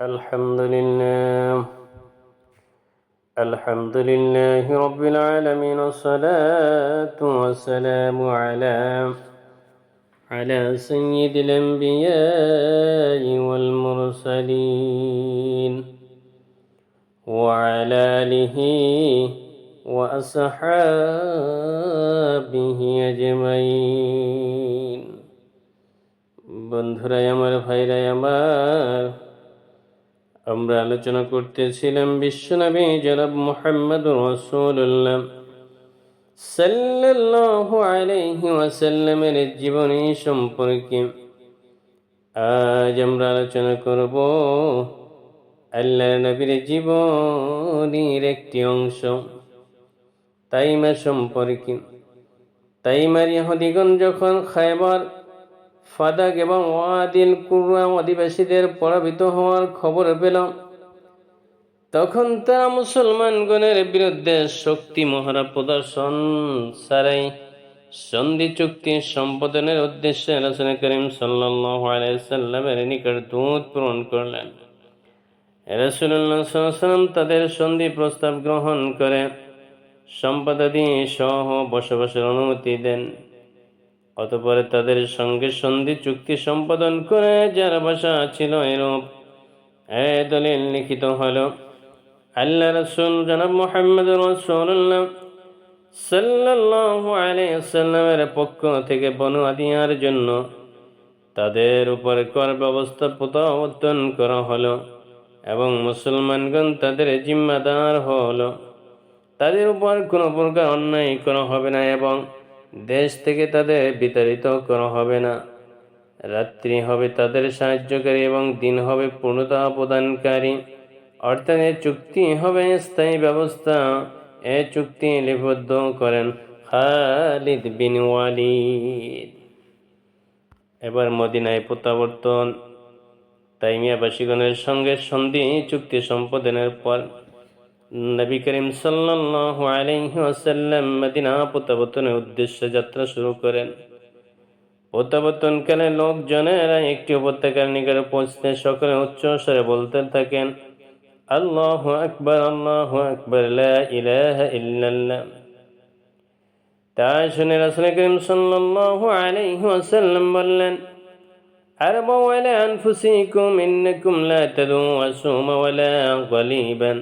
الحمد لله الحمد لله رب العالمين والصلاة والسلام على على سيد الأنبياء والمرسلين وعلى آله وأصحابه أجمعين বন্ধুরাই আমার ভাইরাই আমার আমরা আলোচনা করতেছিলাম বিশ্বনবী জনাব মোহাম্মদ রসুল্লাহ সাল্লাল্লাহু আলাইহি ওয়াসাল্লামের জীবনী সম্পর্কে। আজ আমরা আলোচনা করব আল্লাহ নবীর জীবনীর একটি অংশ, তাইমা সম্পর্কে। তাইমার ইহুদিগণ যখন খায়বার ফাদাক এবং ওয়াদিন কুরআ অধিবাসীদের পরাভূত হওয়ার খবর পেল। তখন তারা মুসলমানগণের বিরুদ্ধে শক্তি মহারা প্রদর্শন সারাই সন্ধি চুক্তি সম্পাদনের উদ্দেশ্যে রাসুল করিম আলাইসাল্লামের নিকট দূত পূরণ করলেন। রাসুল্লাহ সাল্লাম তাদের সন্ধি প্রস্তাব গ্রহণ করে সম্পাদাদি সহ বসবাসের অনুমতি দেন। অতপর তাদের সঙ্গে সন্ধি চুক্তি সম্পাদন করে যার ভাষা ছিল এরূপ। এ দলিল লিখিত হল, আল্লাহ রসুল জনাব মোহাম্মদ রসুল্লাহ সাল্লাল্লাহু আলাইসাল্লামের পক্ষ থেকে বনু আদিয়ার জন্য তাদের উপর কর ব্যবস্থা প্রত্যাবর্তন করা হলো এবং মুসলমানগণ তাদের জিম্মাদার হলো। তাদের উপর কোনো প্রকার অন্যায় করা হবে না এবং দেশ থেকে তাদের বিতাড়িত করা হবে না। রাত্রি হবে তাদের সাহায্যকারী এবং দিন হবে পূর্ণতা প্রদানকারী। অর্থাৎ এ চুক্তি হবে স্থায়ী ব্যবস্থা। এ চুক্তি লিপিবদ্ধ করেন খালিদ বিন ওয়ালিদ। এবার মদিনায় প্রত্যাবর্তন। তাইমিয়াবাসীগণের সঙ্গে সন্ধি চুক্তি সম্পাদনের পর নবী করিম সাল্লাল্লাহু আলাইহি ওয়াসাল্লাম মদিনা প্রত্যাবর্তনের উদ্দেশ্যে যাত্রা শুরু করেন প্রত্যাবর্তনকালে লোকজনেরা একটি উপত্যকার নিকটে পৌঁছতে সকলে উচ্চ স্বরে বলতে থাকেন আল্লাহ আকবর আল্লাহ আকবর লা ইলাহা ইল্লাল্লাহ তাই শুনে রাসূল করিম সাল্লাল্লাহু আলাইহি ওয়াসাল্লাম বললেন أربوا على أنفسكم إنكم لا تدعوا أسوم ولا قليبا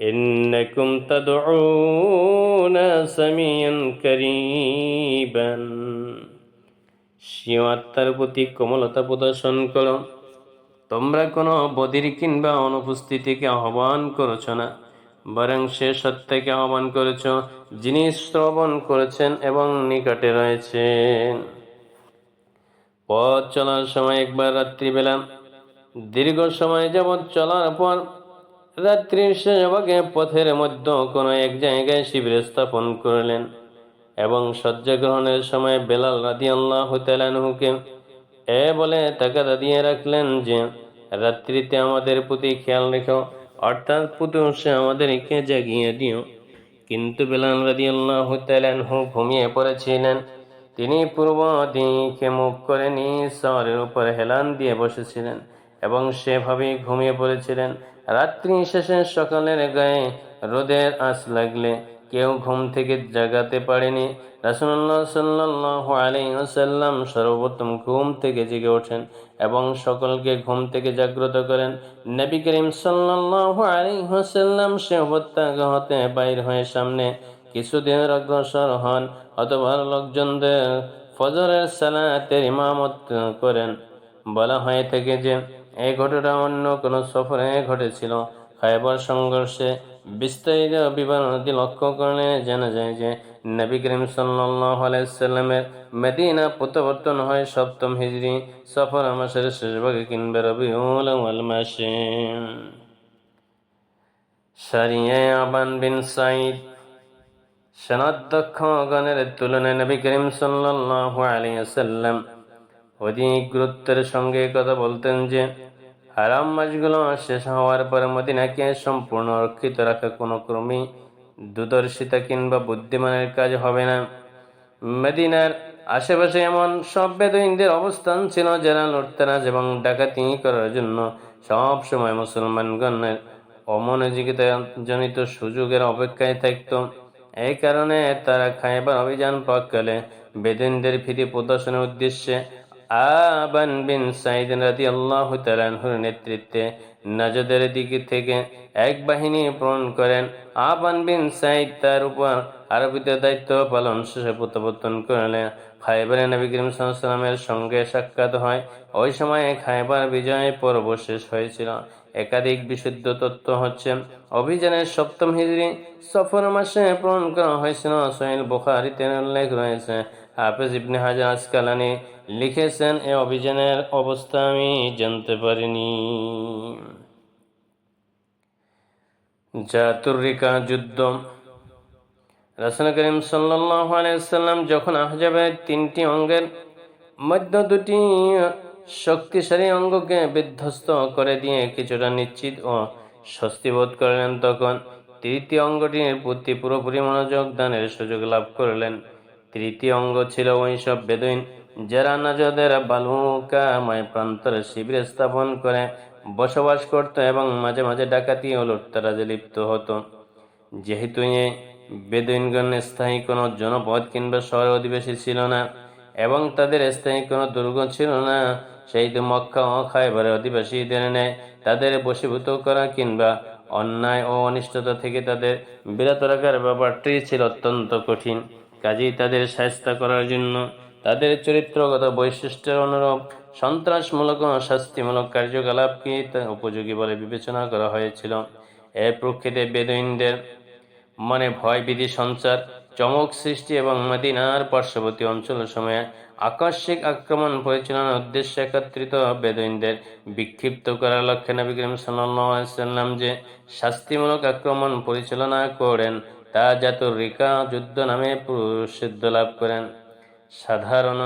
إنكم تدعون سميعا قريبا স্বীয় আত্মার প্রতি কোমলতা প্রদর্শন করো তোমরা কোনো বদির কিংবা অনুপস্থিতিকে আহ্বান করছ না বরং সে সত্যকে আহ্বান করেছ যিনি শ্রবণ করেছেন এবং নিকটে রয়েছেন পথ চলার সময় একবার রাত্রিবেলা দীর্ঘ সময় যাবৎ চলার পর রাত্রির ভাগে পথের মধ্যে কোনো এক জায়গায় শিবির স্থাপন করলেন এবং শয্যা গ্রহণের সময় বেলাল রাদি আল্লাহ তালানহুকে এ বলে তাকাদা দিয়ে রাখলেন যে, রাত্রিতে আমাদের প্রতি খেয়াল রেখো, অর্থাৎ পুতুষে আমাদেরকে জাগিয়ে দিও। কিন্তু বেলাল রাদি আল্লাহ তালানহু ঘুমিয়ে পড়েছিলেন। তিনি পূর্ব দিকে মুখ করে নিঃসরের উপর হেলান দিয়ে বসেছিলেন এবং সেভাবেই ঘুমিয়ে পড়েছিলেন। রাত্রি শেষে সকালের গায়ে রোদের আঁচ লাগলে কেউ ঘুম থেকে জাগাতে পারেনি। রাসুল্লাহ সাল্লাহ আলাইসাল্লাম সর্বপ্রথম ঘুম থেকে জেগে ওঠেন এবং সকলকে ঘুম থেকে জাগ্রত করেন। নবী করিম সাল্লাহ আলাইসাল্লাম সে হতে বাইর হয়ে সামনে কিছুদিন অগ্রসর হন অথবা লোকজনদের ফজরের সালাতের ইমামত করেন। বলা হয়ে থেকে যে এই ঘটনা অন্য কোনো সফরে ঘটেছিল। খাইবার সংঘর্ষে বিস্তারিত বিবরণটি লক্ষ্য করলে জানা যায় যে নবী করিম সাল্লামের মেদিনা প্রত্যাবর্তন হয় সপ্তম হিজড়ি সফর মাসের শেষ ভাগে কিংবা রবিউল মাসে। সারিয়ে আবান বিন সাইদ সনাধ্যক্ষ গণের তুলনায় নবী করিম সাল্লাহ আলিয়াল্লাম অধিক গুরুত্বের সঙ্গে কথা বলতেন যে, হারাম মাসগুলো শেষ হওয়ার পর মদিনাকে সম্পূর্ণ রক্ষিত রাখা কোনো ক্রমেই দুদর্শিতা কিংবা বুদ্ধিমানের কাজ হবে না। মদিনার আশেপাশে এমন সব বেদইনদের অবস্থান ছিল যারা লুটতারাজ এবং ডাকাতি করার জন্য সব সময় মুসলমানগণের অমনোযোগিতা জনিত সুযোগের অপেক্ষায় থাকত। এই কারণে তারা খাইবার অভিযান পাককালে বেদিনদের ফিরি প্রদর্শনের উদ্দেশ্যে আবান বিন সাইদ রাদি আল্লাহ তালানহুর নেতৃত্বে নাজদের দিকে থেকে এক বাহিনী প্রেরণ করেন। আবান বিন সাইদ তার উপর আরবিতে দায়িত্ব পালন শেষে প্রত্যাবর্তন করলেন খাইবারে নবী করিম সাল্লামের সঙ্গে সাক্ষাৎ হয়। ওই সময়ে খাইবার বিজয় পর্ব শেষ হয়েছিল। একাধিক বিশুদ্ধ তত্ত্ব হচ্ছে, অভিযানের সপ্তম হিজড়ি সফর মাসে প্রেরণ করা হয়েছিল। সোহেল বুখারিতে উল্লেখ রয়েছে হাফেজ ইবনে হাজার আসকালানি লিখেছেন, এ অভিযানের অবস্থা আমি জানতে পারিনি। জাতুরিকা যুদ্ধ রাসুল করিম সাল্লাম যখন আহজাবের তিনটি অঙ্গের মধ্য দুটি শক্তিশালী অঙ্গকে বিধ্বস্ত করে দিয়ে কিছুটা নিশ্চিত ও স্বস্তিবোধ করলেন, তখন তৃতীয় অঙ্গটির প্রতি পুরোপুরি মনোযোগ দানের সুযোগ লাভ করলেন। তৃতীয় অঙ্গ ছিল ওই সব বেদইন, যারা নাজদের বালুকাময় প্রান্তরে শিবির স্থাপন করে বসবাস করত এবং মাঝে মাঝে ডাকাতি ও লুটতারাজে লিপ্ত হতো। যেহেতু এ বেদইনগণ স্থায়ী কোনো জনপদ কিংবা শহর অধিবেশী ছিল না এবং তাদের স্থায়ী কোনো দুর্গ ছিল না সেই তো মক্কা ও খাইবারের অধিবাসীদের নেয় তাদের বশীভূত করা কিংবা অন্যায় ও অনিষ্টতা থেকে তাদের বিরত রাখার ব্যাপারটি ছিল অত্যন্ত কঠিন। কাজেই তাদের সাহস্তা করার জন্য তাদের চরিত্রগত বৈশিষ্ট্যের অনুরূপ সন্ত্রাসমূলক ও শাস্তিমূলক কার্যকলাপকে উপযোগী বলে বিবেচনা করা হয়েছিল। এর প্রকৃতি বেদইনদের মনে ভয় বিধি সঞ্চার, চমক সৃষ্টি এবং মদিনার পার্শ্ববর্তী অঞ্চল সময়ে আকস্মিক আক্রমণ পরিচালনার উদ্দেশ্যে একত্রিত বেদইনদের বিক্ষিপ্ত করার লক্ষ্যে নবী করিম সাল্লাম যে শাস্তিমূলক আক্রমণ পরিচালনা করেন তা জাত রিকা যুদ্ধ নামে প্রসিদ্ধ লাভ করেন। সাধারণ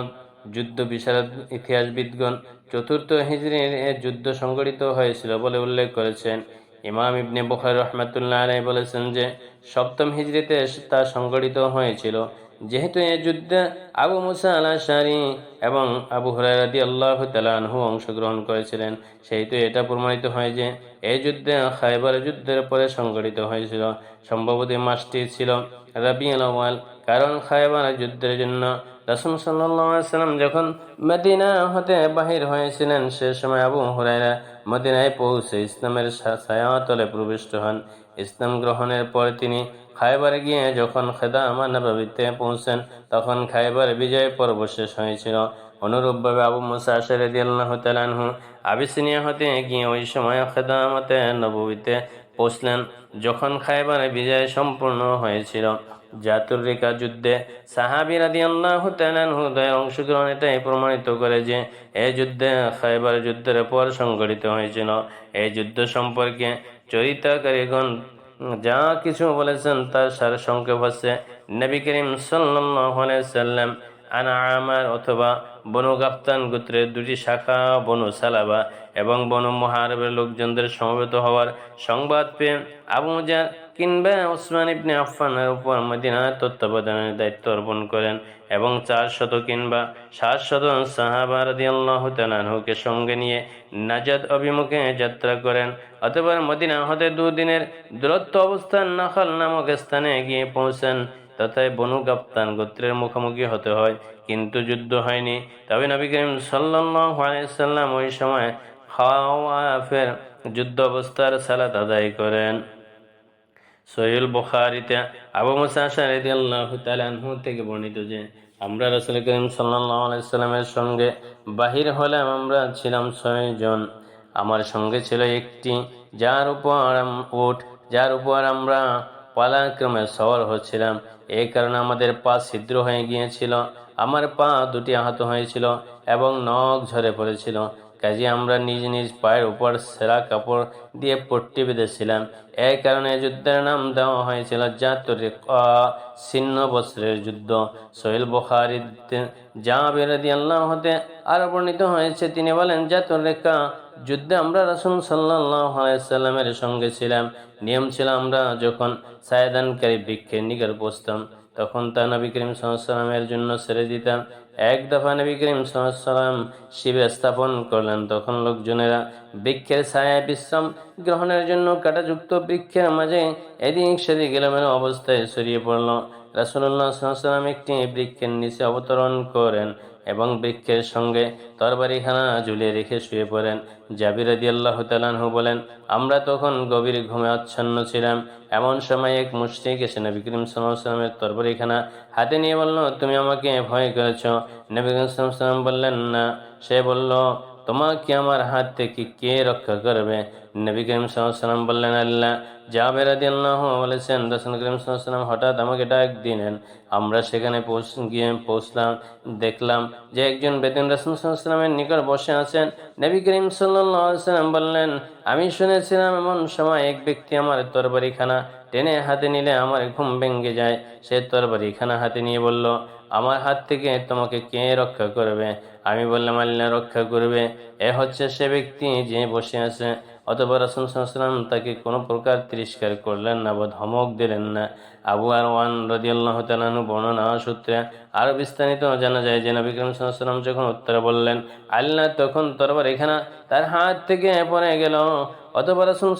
যুদ্ধ বিশারদ ইতিহাসবিদগণ চতুর্থ হিজড়ির যুদ্ধ সংগঠিত হয়েছিল বলে উল্লেখ করেছেন। ইমাম ইবনে বুখার রহমাতুল্লাহ আলাই বলেছেন যে, সপ্তম হিজড়িতে তা সংগঠিত হয়েছিল। যেহেতু এই যুদ্ধে আবু মুসা আলা শারি এবং আবু হরাইরাদি আল্লাহ তালানহু অংশগ্রহণ করেছিলেন, সেহেতু এটা প্রমাণিত হয় যে এই যুদ্ধে খাইবার যুদ্ধের পরে সংগঠিত হয়েছিল। সম্ভবত মাসটি ছিল রাবি আল কারণ খাইবার যুদ্ধের জন্য রাসুল সাল্লাম যখন মদিনা হতে বাহির হয়েছিলেন, সে সময় আবু হুরাইরা মদিনায় পৌঁছে ইসলামের ছায়াতলে প্রবিষ্ট হন। ইসলাম গ্রহণের পর তিনি খাইবারে গিয়ে যখন খেদা আমার নবাবিতে পৌঁছেন, তখন খাইবার বিজয় পর্ব শেষ হয়েছিল। অনুরূপভাবে আবু মুসা তালানহু আবিসিনিয়া হতে গিয়ে ওই সময় খেদামতে নবীতে পৌঁছলেন, যখন খাইবারে বিজয় সম্পূর্ণ হয়েছিল। জাতুরিকা যুদ্ধে সাহাবি রাদি আল্লাহ তালানহুদয়ের অংশগ্রহণ এটাই প্রমাণিত করে যে এই যুদ্ধে খাইবার যুদ্ধের পর সংঘটিত হয়েছিল। এই যুদ্ধ সম্পর্কে চরিত্রকারীগণ যা কিছু বলেছেন তার সার সংক্ষেপ হচ্ছে নবী করিম সাল্লাম আনা আমার অথবা বনু গাপ্তান গোত্রের দুটি শাখা, বনু সালাবা এবং বনু মহারবের লোকজনদের সমবেত হওয়ার সংবাদ পেয়ে আবু মুজার কিংবা ওসমান ইবনে আফফানের উপর মদিনার তত্ত্বাবধানের দায়িত্ব অর্পণ করেন এবং চার শত কিংবা সাত শত সাহাবা রাদিয়াল্লাহ তালানহুকে সঙ্গে নিয়ে নাজাদ অভিমুখে যাত্রা করেন। অথবা মদিনা হতে দুদিনের দূরত্ব অবস্থান নাখাল নামক স্থানে গিয়ে পৌঁছেন। তথায় বনু গাপ্তান গোত্রের মুখোমুখি হতে হয়, কিন্তু যুদ্ধ হয়নি। তবে নবী করিম সাল্লাম ওই সময় খাওয়াফের যুদ্ধ অবস্থার সালাত আদায় করেন। সহিউল বখারিতে আবু মুসা থেকে বর্ণিত যে, আমরা রসুল করিম সাল্লামের সঙ্গে বাহির হলাম, আমরা ছিলাম ছয়জন আমার সঙ্গে ছিল একটি, যার উপর উঠ, যার উপর আমরা পালাক্রমে সওয়ার হচ্ছিলাম। এই কারণে আমাদের পা ছিদ্র হয়ে গিয়েছিল, আমার পা দুটি আহত হয়েছিল এবং নখ ঝরে পড়েছিল। কাজে আমরা নিজ নিজ পায়ের উপর সেরা কাপড় দিয়ে পট্টি বেঁধেছিলাম। এই কারণে যুদ্ধের নাম দেওয়া হয়েছিল জাতরিকা ছিন্ন বছরের যুদ্ধ। সোহেল বখারি যা বেরদি আল্লাহ হতে আরও বর্ণিত হয়েছে, তিনি বলেন জাতরেখা যুদ্ধে আমরা রাসুল সাল্লামের সঙ্গে ছিলাম। নিয়ম ছিল আমরা যখন সায়দানকারী বৃক্ষের নিকট বসতাম, তখন তা নবী করিম সাল্লামের জন্য ছেড়ে দিতাম। এক দফা নবী করিম সাল্লাম শিবে স্থাপন করলেন। তখন লোকজনেরা বৃক্ষের ছায়া বিশ্রাম গ্রহণের জন্য কাটাযুক্ত বৃক্ষের মাঝে এদিক সেদিক গেলামের অবস্থায় ছড়িয়ে পড়ল। রাসুল্লাহ সাল্লাম একটি বৃক্ষের নিচে অবতরণ করেন। এবং বৃক্ষের সঙ্গে তরবারিখানা ঝুলিয়ে রেখে শুয়ে পড়েন। জাবির আদি আল্লাহ তালানহু বলেন, আমরা তখন গভীর ঘুমে আচ্ছন্ন ছিলাম। এমন সময় এক মুশ্রিক এসে নবী করিম সাল্লামের তরবারিখানা হাতে নিয়ে বলল, তুমি আমাকে ভয় করেছ। নবী করিম সাল্লাম বললেন, না। সে বলল তোমাকে আমার হাত থেকে কে রক্ষা করবে? নবী করিম সাল্লাম বললেন, আল্লাহ। জাবের আদি আল্লাহ বলেছেন রসুল করিম সাল্লাম হঠাৎ আমাকে ডাক দিলেন। আমরা সেখানে পৌঁছ, গিয়ে পৌঁছলাম, দেখলাম যে একজন বেদিন রসুল সাল্লামের নিকট বসে আছেন। নবী করিম সাল্লাম বললেন, আমি শুনেছিলাম এমন সময় এক ব্যক্তি আমার তরবারিখানা টেনে হাতে নিলে আমার ঘুম ভেঙে যায়। সে তরবারিখানা হাতে নিয়ে বলল, আমার হাত থেকে তোমাকে কে রক্ষা করবে? আমি বললাম, আল্লাহ রক্ষা করবে। এ হচ্ছে সে ব্যক্তি যে বসে আছে। অতপর রাসুল তাকে কোনো প্রকার তিরস্কার করলেন না বা ধমক দিলেন না। আবু আর ওয়ান রদিয়াল্লাহ তালানু বর্ণনা সূত্রে আরও বিস্তারিত জানা যায় যে নবী করিম সাল্লাম যখন উত্তরে বললেন, আল্লাহ তখন তরবার এখানে তার হাত থেকে পড়ে গেল। অতপর রাসুল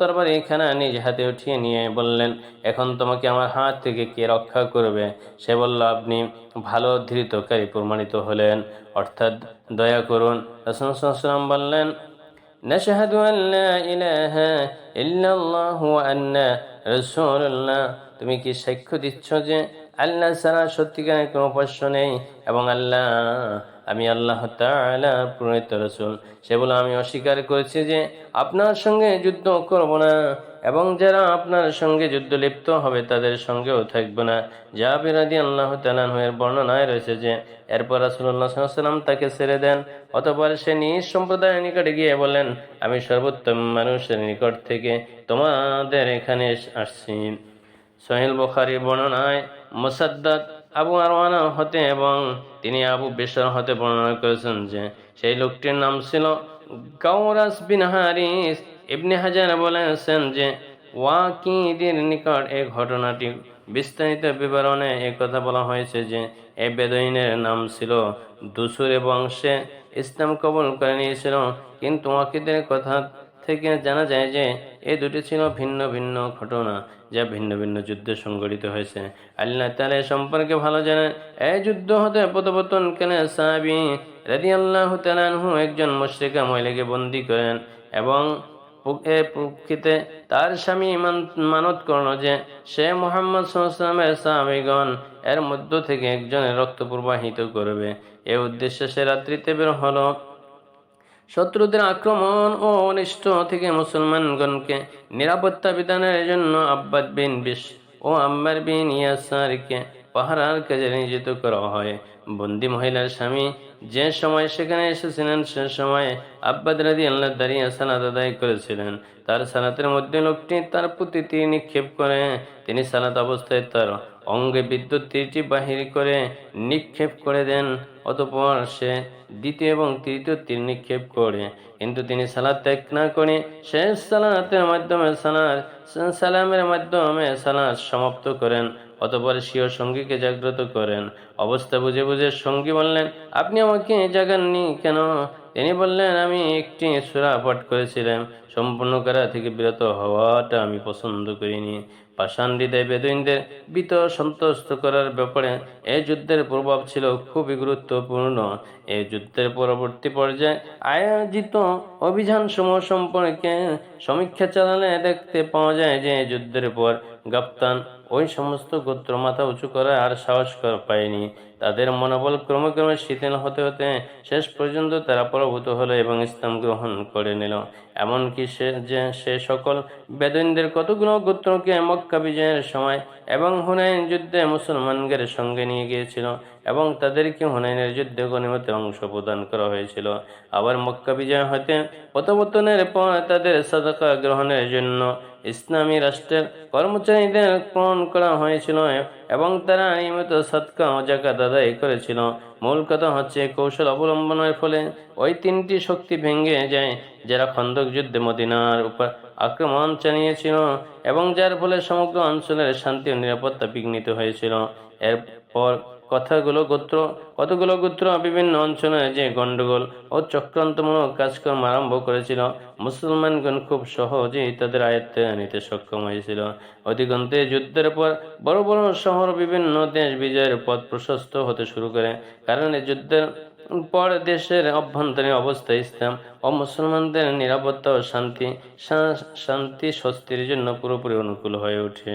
তরবার এখানে নিজ হাতে উঠিয়ে নিয়ে বললেন, এখন তোমাকে আমার হাত থেকে কে রক্ষা করবে? সে বলল, আপনি ভালো ধৃতকারী প্রমাণিত হলেন। অর্থাৎ দয়া করুন। রাসুল বললেন نشهد أن لا إله إلا الله وأن رسول الله তুমি কি সাক্ষ্য দিচ্ছ যে আল্লাহ ছাড়া সত্যিকারের কোনো উপাস্য নেই এবং আল্লাহ আমি আল্লাহ তাআলা প্রণীত রসুল সে বলে আমি অস্বীকার করেছি যে আপনার সঙ্গে যুদ্ধ করব না এবং যারা আপনার সঙ্গে যুদ্ধ লিপ্ত হবে, তাদের সঙ্গেও থাকবে না। যা বিরাদি আল্লাহ তালাহের বর্ণনায় রয়েছে যে, এরপর রাসুল্লাহ সাল্লাম তাকে ছেড়ে দেন। অতপর সে নিজ সম্প্রদায়ের নিকটে গিয়ে বলেন আমি সর্বোত্তম মানুষের নিকট থেকে তোমাদের এখানে আসছি। সোহেল বখারি বর্ণনায় মোসাদ্দাদ আবু আরওয়ানা হতে এবং তিনি আবু বেসর হতে বর্ণনা করেছেন যে, সেই লোকটির নাম ছিল গাউরাস বিন হারিস। ইবনে হাজার বলেছেন যে, ওয়াকিদের নিকট এই ঘটনাটি বিস্তারিত বিবরণে কথা বলা হয়েছে যে, এ বেদইনের নাম ছিল দুসুর সে ইসলাম কবুল করে নিয়েছিল। কিন্তু ওয়াকিদের কথা থেকে জানা যায় যে এই দুটি ছিল ভিন্ন ভিন্ন ঘটনা যা ভিন্ন ভিন্ন যুদ্ধে সংঘটিত হয়েছে। আল্লাহ তালা এ সম্পর্কে ভালো জানেন এই যুদ্ধ হতে পতপতন কেন সাহাবি রাদি আল্লাহ তালানহু একজন মুশ্রিকা মহিলাকে বন্দি করেন এবং তার স্বামী মানত করল যে সে মোহাম্মদ সাল্লামের এর মধ্য থেকে একজনের রক্ত প্রবাহিত করবে। এ উদ্দেশ্যে সে রাত্রিতে বের হলো। শত্রুদের আক্রমণ ও অনিষ্ট থেকে মুসলমানগণকে নিরাপত্তা বিধানের জন্য আব্বাদ বিন বিশ ও আম্বার বিন ইয়াসারকে পাহারার কাজে নিয়োজিত করা হয়। বন্দি মহিলার স্বামী যে সময় সেখানে এসেছিলেন, সে সময় আব্বাদ রাদি আল্লাহ দাঁড়িয়ে সালাদ আদায় করেছিলেন। তার সালাতের মধ্যে লোকটি তার প্রতি তীর নিক্ষেপ করে, তিনি সালাত অবস্থায় তার অঙ্গে বিদ্যুৎ তীরটি বাহির করে নিক্ষেপ করে দেন, অতপর সে দ্বিতীয় এবং তৃতীয় তীর নিক্ষেপ করে। কিন্তু তিনি সালাদ ত্যাগ না করে শেষ সালাতের মাধ্যমে সালার সালামের মাধ্যমে সালাদ সমাপ্ত করেন। অতপর স্বীয় সঙ্গীকে জাগ্রত করেন। অবস্থা বুঝে বুঝে সঙ্গী বললেন, আপনি আমাকে জাগাননি কেন? তিনি বললেন, আমি একটি সুরা পাঠ করেছিলাম। সম্পূর্ণ করা থেকে বিরত হওয়াটা আমি পছন্দ করিনি। পাষাণ হৃদয় বেদুইনদের বিত সন্তুষ্ট করার ব্যাপারে এই যুদ্ধের প্রভাব ছিল খুবই গুরুত্বপূর্ণ। এই যুদ্ধের পরবর্তী পর্যায়ে আয়োজিত অভিযান সমূহ সম্পর্কে সমীক্ষা চালালে দেখতে পাওয়া যায় যে যুদ্ধের পর গাপ্তান ওই সমস্ত গোত্র মাথা উঁচু করে আর সাহস পায়নি। তাদের মনোবল ক্রমে ক্রমে শিথিল হতে হতে শেষ পর্যন্ত তারা পরভূত হলো এবং ইসলাম গ্রহণ করে নিল। এমনকি সে যে সে সকল বেদনদের কতগুলো গোত্রকে মক্কা বিজয়ের সময় এবং হুনাইন যুদ্ধে মুসলমানদের সঙ্গে নিয়ে গিয়েছিল এবং তাদেরকে হুনাইনের যুদ্ধে গণিমতে অংশ প্রদান করা হয়েছিল। আবার মক্কা বিজয় হতে প্রত্যাবর্তনের পর তাদের সাদাকা গ্রহণের জন্য ইসলামী রাষ্ট্রের কর্মচারীদের গ্রহণ করা হয়েছিল এবং তারা নিয়মিত সৎকা জাকাত আদায় করেছিল। মূল কথা হচ্ছে কৌশল অবলম্বনের ফলে ওই তিনটি শক্তি ভেঙে যায় যারা খন্দক যুদ্ধে মদিনার উপর আক্রমণ চালিয়েছিল এবং যার ফলে সমগ্র অঞ্চলের শান্তি ও নিরাপত্তা বিঘ্নিত হয়েছিল। এরপর কথাগুলো গোত্র, কতগুলো গোত্র বিভিন্ন অঞ্চলে যে গণ্ডগোল ও চক্রান্তমূলক কাজকর্ম আরম্ভ করেছিল, মুসলমানগণ খুব সহজেই তাদের আয়ত্তে নিতে সক্ষম হয়েছিল। অধিকন্তে যুদ্ধের পর বড় বড় শহর বিভিন্ন দেশ বিজয়ের পথ প্রশস্ত হতে শুরু করে, কারণ এই যুদ্ধের পর দেশের অভ্যন্তরীণ অবস্থা ইসলাম ও মুসলমানদের নিরাপত্তা ও শান্তি শান্তি স্বস্তির জন্য পুরোপুরি অনুকূল হয়ে ওঠে।